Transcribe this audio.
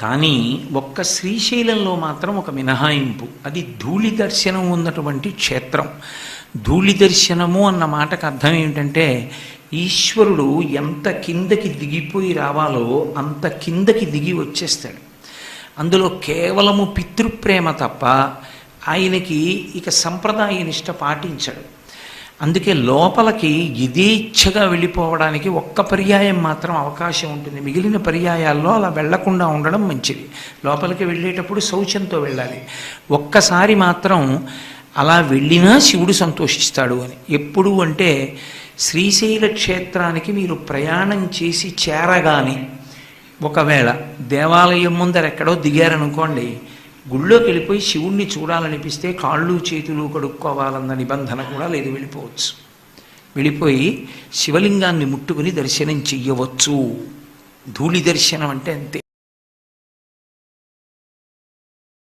కానీ ఒక్క శ్రీశైలంలో మాత్రం ఒక మినహాయింపు. అది ధూళి దర్శనం ఉన్నటువంటి క్షేత్రం. ధూళి దర్శనము అన్న మాటకు అర్థం ఏమిటంటే ఈశ్వరుడు ఎంత కిందకి దిగిపోయి రావాలో అంత కిందకి దిగి వచ్చేస్తాడు. అందులో కేవలము పితృప్రేమ తప్ప ఆయనకి ఇక సంప్రదాయ నిష్ట పాటించాడు. అందుకే లోపలికి యథేచ్ఛగా వెళ్ళిపోవడానికి ఒక్క పర్యాయం మాత్రం అవకాశం ఉంటుంది. మిగిలిన పర్యాయాల్లో అలా వెళ్ళకుండా ఉండడం మంచిది. లోపలికి వెళ్ళేటప్పుడు శౌచంతో వెళ్ళాలి. ఒక్కసారి మాత్రం అలా వెళ్ళినా శివుడు సంతోషిస్తాడు అని. ఎప్పుడు అంటే శ్రీశైల క్షేత్రానికి మీరు ప్రయాణం చేసి చేరగాని ఒకవేళ దేవాలయం ముందర ఎక్కడో దిగారనుకోండి గుళ్ళోకి వెళ్ళిపోయి శివుణ్ణి చూడాలనిపిస్తే కాళ్ళు చేతులు కడుక్కోవాలన్న నిబంధన కూడా లేదు వెళ్ళిపోవచ్చు. వెళ్ళిపోయి శివలింగాన్ని ముట్టుకుని దర్శనం చెయ్యవచ్చు. ధూళి దర్శనం అంటే అంతే.